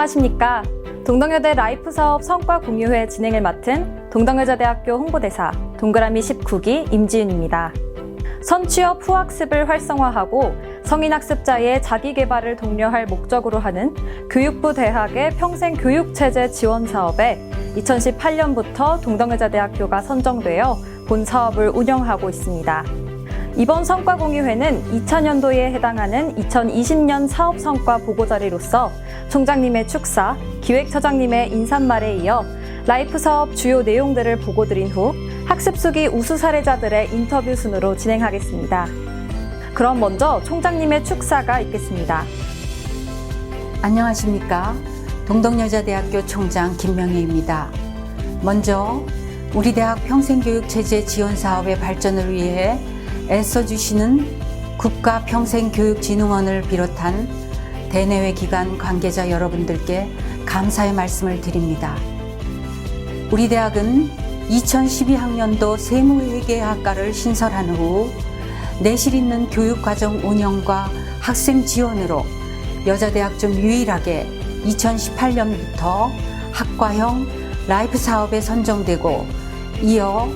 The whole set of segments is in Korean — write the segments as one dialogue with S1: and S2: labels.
S1: 안녕하십니까. 동덕여대 라이프 사업 성과 공유회 진행을 맡은 동덕여자대학교 홍보대사 동그라미 19기 임지윤입니다. 선취업 후학습을 활성화하고 성인학습자의 자기개발을 독려할 목적으로 하는 교육부 대학의 평생교육체제 지원 사업에 2018년부터 동덕여자대학교가 선정되어 본 사업을 운영하고 있습니다. 이번 성과 공유회는 2000년도에 해당하는 2020년 사업 성과 보고 자리로서 총장님의 축사, 기획처장님의 인사말에 이어 라이프 사업 주요 내용들을 보고 드린 후 학습 수기 우수 사례자들의 인터뷰 순으로 진행하겠습니다. 그럼 먼저 총장님의 축사가 있겠습니다.
S2: 안녕하십니까. 동덕여자대학교 총장 김명희입니다. 먼저 우리 대학 평생교육 체제 지원 사업의 발전을 위해 애써주시는 국가평생교육진흥원을 비롯한 대내외 기관 관계자 여러분들께 감사의 말씀을 드립니다. 우리 대학은 2012학년도 세무회계학과를 신설한 후 내실 있는 교육과정 운영과 학생 지원으로 여자대학 중 유일하게 2018년부터 학과형 라이프 사업에 선정되고 이어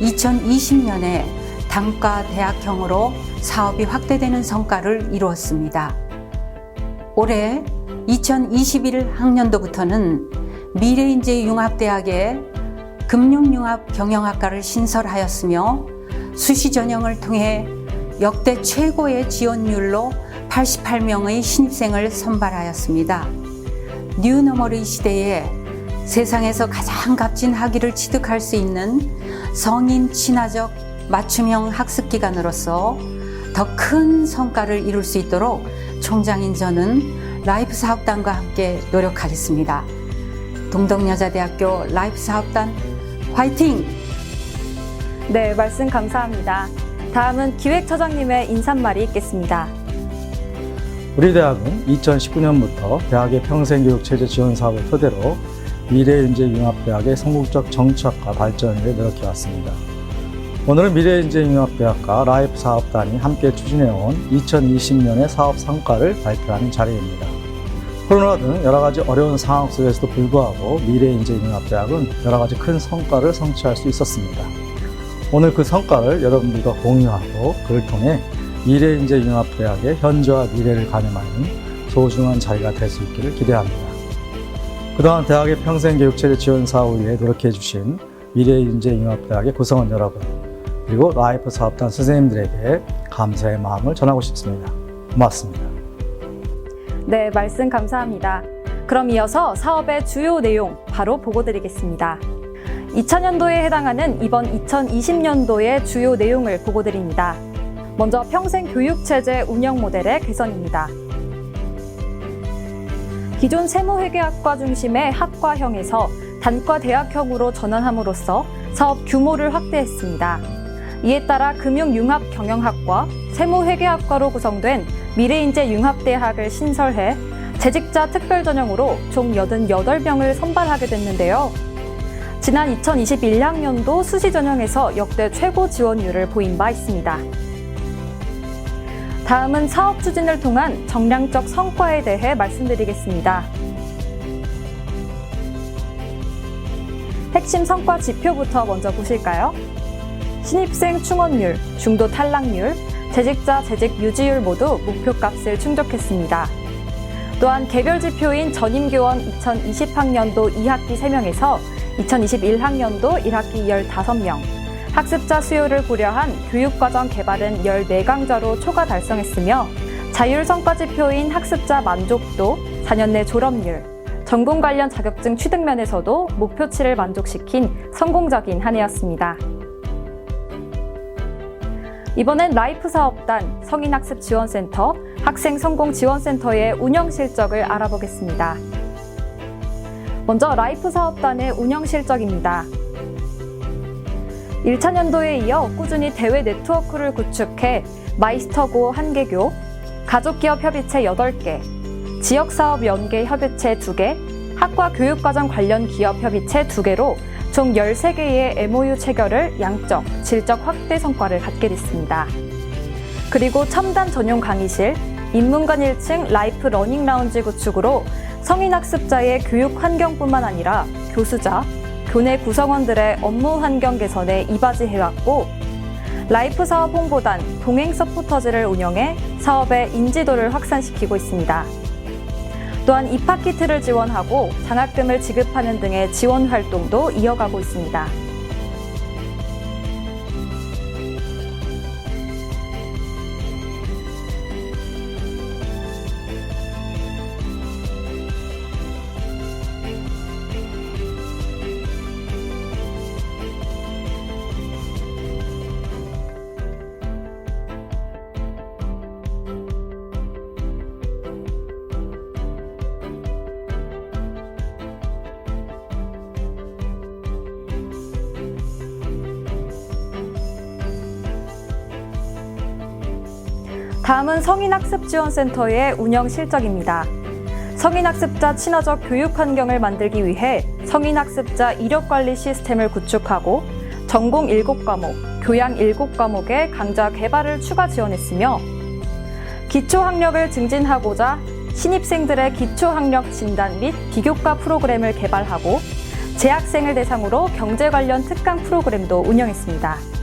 S2: 2020년에 단과 대학형으로 사업이 확대되는 성과를 이루었습니다. 올해 2021 학년도부터는 미래인재 융합대학에 금융융합 경영학과를 신설하였으며 수시 전형을 통해 역대 최고의 지원율로 88명의 신입생을 선발하였습니다. 뉴너머리 시대에 세상에서 가장 값진 학위를 취득할 수 있는 성인 친화적 맞춤형 학습 기관으로서 더 큰 성과를 이룰 수 있도록 총장인 저는 라이프 사업단과 함께 노력하겠습니다. 동덕여자대학교 라이프 사업단 화이팅!
S1: 네, 말씀 감사합니다. 다음은 기획처장님의 인사말이 있겠습니다.
S3: 우리 대학은 2019년부터 대학의 평생교육체제 지원 사업을 토대로 미래인재융합대학의 성공적 정착과 발전을 노력해 왔습니다. 오늘은 미래인재융합대학과 라이프 사업단이 함께 추진해온 2020년의 사업 성과를 발표하는 자리입니다. 코로나 등 여러 가지 어려운 상황 속에서도 불구하고 미래인재융합대학은 여러 가지 큰 성과를 성취할 수 있었습니다. 오늘 그 성과를 여러분들과 공유하고 그를 통해 미래인재융합대학의 현재와 미래를 가늠하는 소중한 자리가 될 수 있기를 기대합니다. 그동안 대학의 평생교육체제 지원 사업을 위해 노력해 주신 미래인재융합대학의 구성원 여러분, 그리고 라이프 사업단 선생님들에게 감사의 마음을 전하고 싶습니다. 고맙습니다.
S1: 네, 말씀 감사합니다. 그럼 이어서 사업의 주요 내용 바로 보고 드리겠습니다. 2000년도에 해당하는 이번 2020년도의 주요 내용을 보고 드립니다. 먼저 평생 교육체제 운영 모델의 개선입니다. 기존 세무회계학과 중심의 학과형에서 단과 대학형으로 전환함으로써 사업 규모를 확대했습니다. 이에 따라 금융융합경영학과, 세무회계학과로 구성된 미래인재융합대학을 신설해 재직자 특별 전형으로 총 88명을 선발하게 됐는데요. 지난 2021학년도 수시 전형에서 역대 최고 지원율을 보인 바 있습니다. 다음은 사업 추진을 통한 정량적 성과에 대해 말씀드리겠습니다. 핵심 성과 지표부터 먼저 보실까요? 신입생 충원율, 중도 탈락률, 재직자 재직 유지율 모두 목표값을 충족했습니다. 또한 개별 지표인 전임교원 2020학년도 2학기 3명에서 2021학년도 1학기 15명, 학습자 수요를 고려한 교육과정 개발은 14강자로 초과 달성했으며 자율 성과 지표인 학습자 만족도, 4년 내 졸업률, 전공 관련 자격증 취득 면에서도 목표치를 만족시킨 성공적인 한 해였습니다. 이번엔 라이프 사업단 성인학습 지원센터 학생 성공 지원센터의 운영 실적을 알아보겠습니다. 먼저 라이프 사업단의 운영 실적입니다. 1차 년도에 이어 꾸준히 대외 네트워크를 구축해 마이스터고 1개교, 가족기업 협의체 8개, 지역사업 연계 협의체 2개, 학과 교육과정 관련 기업 협의체 2개로 총 13개의 MOU 체결을 양적, 질적 확대 성과를 갖게 됐습니다. 그리고 첨단 전용 강의실, 인문관 1층 라이프 러닝 라운지 구축으로 성인 학습자의 교육 환경뿐만 아니라 교수자, 교내 구성원들의 업무 환경 개선에 이바지해왔고, 라이프 사업 홍보단 동행 서포터즈를 운영해 사업의 인지도를 확산시키고 있습니다. 또한 입학 키트를 지원하고 장학금을 지급하는 등의 지원 활동도 이어가고 있습니다. 다음은 성인학습지원센터의 운영 실적입니다. 성인학습자 친화적 교육 환경을 만들기 위해 성인학습자 이력관리 시스템을 구축하고 전공 7과목, 교양 7과목의 강좌 개발을 추가 지원했으며 기초학력을 증진하고자 신입생들의 기초학력 진단 및 비교과 프로그램을 개발하고 재학생을 대상으로 경제 관련 특강 프로그램도 운영했습니다.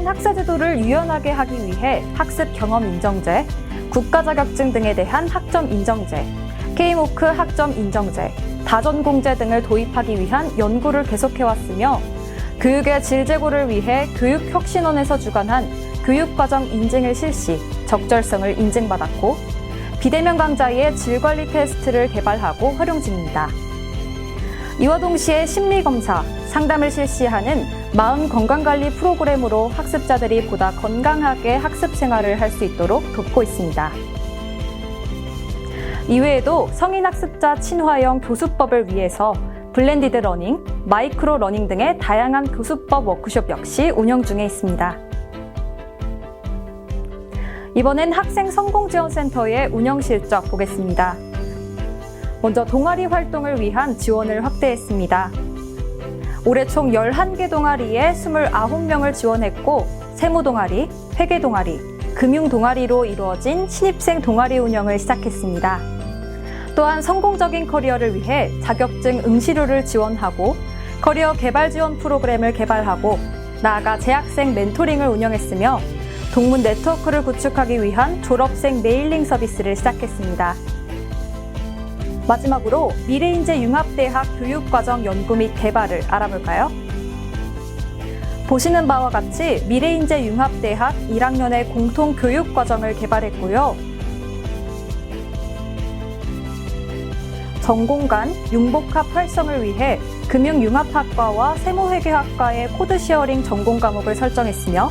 S1: 또한 학사 제도를 유연하게 하기 위해 학습 경험 인정제, 국가 자격증 등에 대한 학점 인정제, K모크 학점 인정제, 다전공제 등을 도입하기 위한 연구를 계속해왔으며 교육의 질 제고를 위해 교육혁신원에서 주관한 교육과정 인증을 실시, 적절성을 인증받았고 비대면 강좌의 질관리 테스트를 개발하고 활용 중입니다. 이와 동시에 심리검사, 상담을 실시하는 마음 건강관리 프로그램으로 학습자들이 보다 건강하게 학습 생활을 할 수 있도록 돕고 있습니다. 이외에도 성인 학습자 친화형 교수법을 위해서 블렌디드 러닝, 마이크로 러닝 등의 다양한 교수법 워크숍 역시 운영 중에 있습니다. 이번엔 학생 성공 지원 센터의 운영 실적 보겠습니다. 먼저 동아리 활동을 위한 지원을 확대했습니다. 올해 총 11개 동아리에 29명을 지원했고 세무 동아리, 회계 동아리, 금융 동아리로 이루어진 신입생 동아리 운영을 시작했습니다. 또한 성공적인 커리어를 위해 자격증 응시료를 지원하고 커리어 개발 지원 프로그램을 개발하고 나아가 재학생 멘토링을 운영했으며 동문 네트워크를 구축하기 위한 졸업생 메일링 서비스를 시작했습니다. 마지막으로 미래인재 융합대학 교육과정 연구 및 개발을 알아볼까요? 보시는 바와 같이 미래인재 융합대학 1학년의 공통 교육과정을 개발했고요. 전공 간 융복합 활성을 위해 금융융합학과와 세무회계학과의 코드 시어링 전공 과목을 설정했으며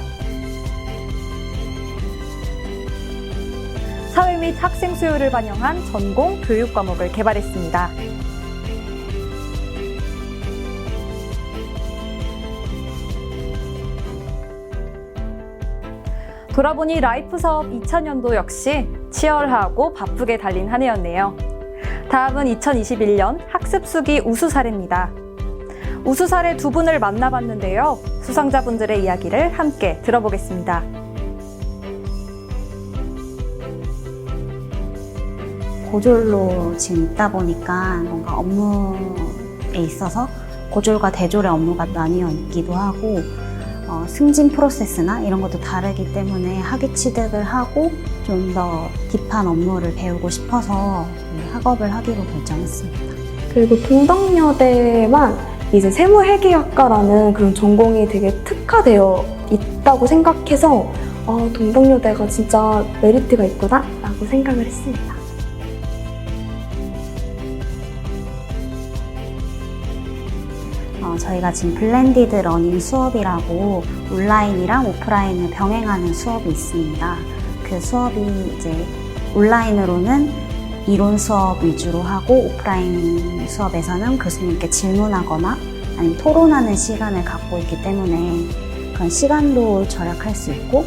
S1: 사회 및 학생 수요를 반영한 전공 교육 과목을 개발했습니다. 돌아보니 라이프 사업 2000년도 역시 치열하고 바쁘게 달린 한 해였네요. 다음은 2021년 학습 수기 우수 사례입니다. 우수 사례 두 분을 만나봤는데요. 수상자분들의 이야기를 함께 들어보겠습니다.
S4: 고졸로 지금 있다 보니까 뭔가 업무에 있어서 고졸과 대졸의 업무가 나뉘어 있기도 하고 어, 승진 프로세스나 이런 것도 다르기 때문에 학위 취득을 하고 좀 더 딥한 업무를 배우고 싶어서 네, 학업을 하기로 결정했습니다.
S5: 그리고 동덕여대만 이제 세무회계학과라는 그런 전공이 되게 특화되어 있다고 생각해서 아, 동덕여대가 진짜 메리트가 있구나 라고 생각을 했습니다.
S4: 어, 저희가 지금 블렌디드 러닝 수업이라고 온라인이랑 오프라인을 병행하는 수업이 있습니다. 그 수업이 이제 온라인으로는 이론 수업 위주로 하고 오프라인 수업에서는 교수님께 질문하거나 아니면 토론하는 시간을 갖고 있기 때문에 그런 시간도 절약할 수 있고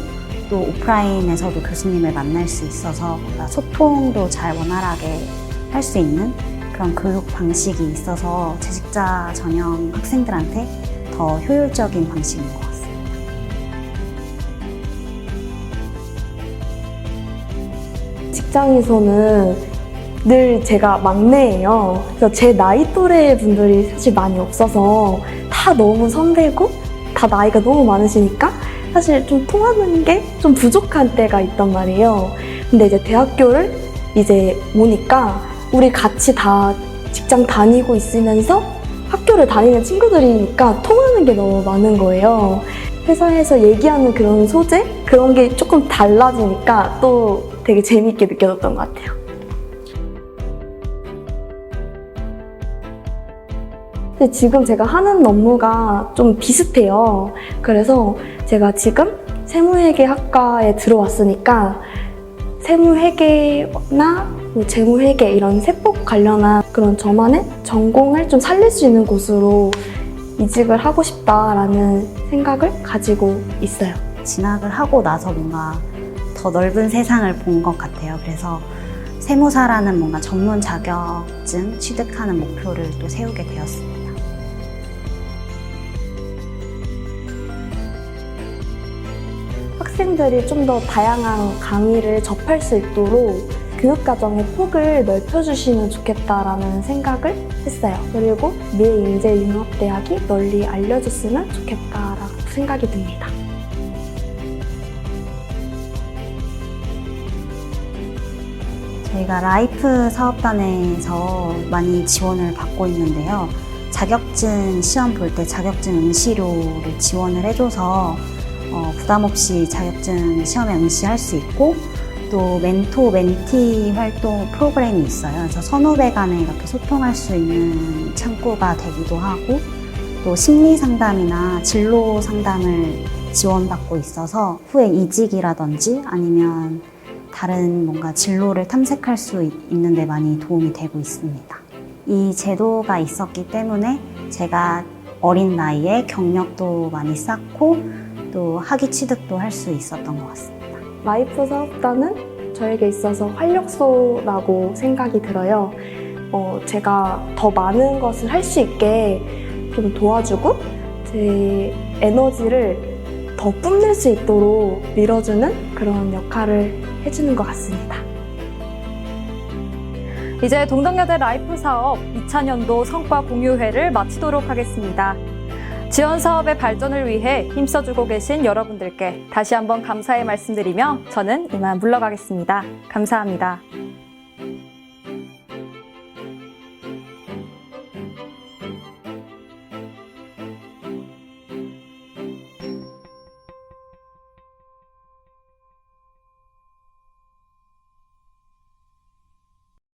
S4: 또 오프라인에서도 교수님을 만날 수 있어서 소통도 잘 원활하게 할 수 있는 그런 교육 방식이 있어서 재직자 전형 학생들한테 더 효율적인 방식인 것 같습니다.
S5: 직장에서는 늘 제가 막내예요. 그래서 제 나이 또래 분들이 사실 많이 없어서 다 너무 선배고 다 나이가 너무 많으시니까 사실 좀 통하는 게 좀 부족한 때가 있단 말이에요. 근데 이제 대학교를 이제 오니까 우리 같이 다 직장 다니고 있으면서 학교를 다니는 친구들이니까 통하는 게 너무 많은 거예요. 회사에서 얘기하는 그런 소재? 그런 게 조금 달라지니까 또 되게 재미있게 느껴졌던 것 같아요. 근데 지금 제가 하는 업무가 좀 비슷해요. 그래서 제가 지금 세무회계학과에 들어왔으니까 세무회계나 뭐 재무회계 이런 세법 관련한 그런 저만의 전공을 좀 살릴 수 있는 곳으로 이직을 하고 싶다라는 생각을 가지고 있어요.
S4: 진학을 하고 나서 뭔가 더 넓은 세상을 본 것 같아요. 그래서 세무사라는 뭔가 전문 자격증 취득하는 목표를 또 세우게 되었습니다.
S5: 학생들이 좀 더 다양한 강의를 접할 수 있도록 교육과정의 폭을 넓혀주시면 좋겠다라는 생각을 했어요. 그리고 미래인재융합대학이 널리 알려졌으면 좋겠다라고 생각이 듭니다.
S4: 저희가 라이프 사업단에서 많이 지원을 받고 있는데요. 자격증 시험 볼 때 자격증 응시료를 지원을 해줘서 어, 부담 없이 자격증 시험에 응시할 수 있고 또 멘토 멘티 활동 프로그램이 있어요. 그래서 선후배 간에 이렇게 소통할 수 있는 창구가 되기도 하고 또 심리 상담이나 진로 상담을 지원받고 있어서 후에 이직이라든지 아니면 다른 뭔가 진로를 탐색할 수 있- 있는데 많이 도움이 되고 있습니다. 이 제도가 있었기 때문에 제가 어린 나이에 경력도 많이 쌓고 또 학위 취득도 할 수 있었던 것 같습니다.
S5: 라이프 사업단은 저에게 있어서 활력소라고 생각이 들어요. 어, 제가 더 많은 것을 할 수 있게 좀 도와주고 제 에너지를 더 뿜낼 수 있도록 밀어주는 그런 역할을 해주는 것 같습니다.
S1: 이제 동덕여대 라이프 사업 2000년도 성과 공유회를 마치도록 하겠습니다. 지원 사업의 발전을 위해 힘써주고 계신 여러분들께 다시 한번 감사의 말씀드리며 저는 이만 물러가겠습니다. 감사합니다.